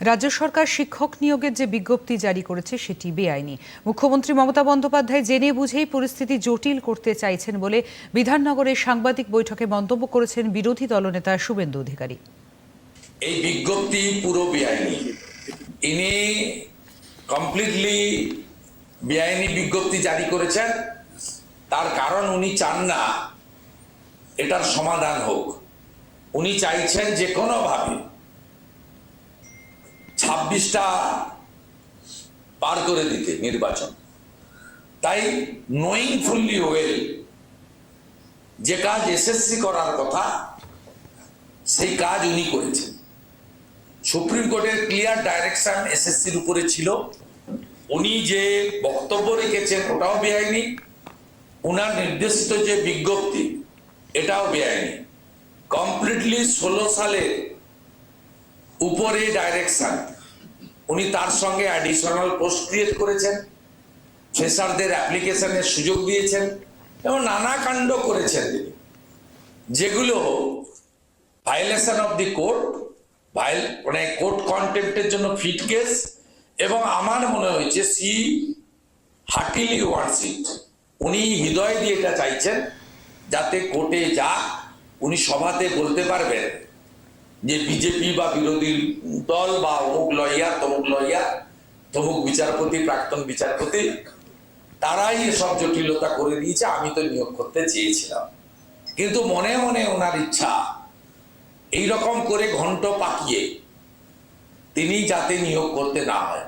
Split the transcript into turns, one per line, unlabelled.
রাজ্য সরকার শিক্ষক নিয়োগের যে বিজ্ঞপ্তি জারি করেছে সেটি বেআইনি। মুখ্যমন্ত্রী মমতা বন্দ্যোপাধ্যায় জেনে বুঝেই পরিস্থিতি জটিল করতে চাইছেন বলে বিধাননগরের সাংবাদিক বৈঠকে মন্তব্য করেছেন বিরোধী দলনেতা শুভেন্দু অধিকারী।
এই বিজ্ঞপ্তি পুরো বেআইনি। ইনি কমপ্লিটলি বেআইনি বিজ্ঞপ্তি জারি করেছেন। তার কারণ উনি চান না এটার সমাধান হোক। উনি চাইছেন যে কোনোভাবে ছাব্বিশটা পার করে দিতে নির্বাচন। তাই নোয়িং ফুললি ওয়েল যে কাজ এসএসসি করার কথা, সেই কাজ উনি করেছেন। সুপ্রিম কোর্টের ক্লিয়ার ডাইরেকশন এসএসসির উপরে ছিল। উনি যে বক্তব্য রেখেছেন ওটাও বেআইনি। উনার নির্দেশিত যে বিজ্ঞপ্তি, এটাও বেআইনি। কমপ্লিটলি ষোলো সালের উপরে ডাইরেকশন উনি তার সঙ্গে অ্যাডিশনাল পোস্ট ক্রিয়েট করেছেন ফ্রেশারদের অ্যাপ্লিকেশনের সুযোগ দিয়েছেন এবং নানা কাণ্ড করেছেন তিনি। যেগুলো ভায়োলেশন অফ দি কোর্ট ভাইল মানে কোর্ট কন্টেম্পটের জন্য ফিট কেস এবং আমার মনে হয়েছে সি হার্টিলি ওয়ান্টস ইট উনি হৃদয় দিয়ে এটা চাইছেন যাতে কোর্টে যাক, উনি সভাতে বলতে পারবেন। যে বিজেপি বা বিরোধী দল বা অমুক লইয়া, তমুক লইয়া, তমুক বিচারপতি, প্রাক্তন বিচারপতি, তারাই এসব জটিলতা করে দিয়েছে, আমি তো নিয়োগ করতে চেয়েছিলাম। কিন্তু মনে মনে ওনার ইচ্ছা এই রকম করে ঘন্ট পাকিয়ে, তিনি যাতে নিয়োগ করতে না হয়।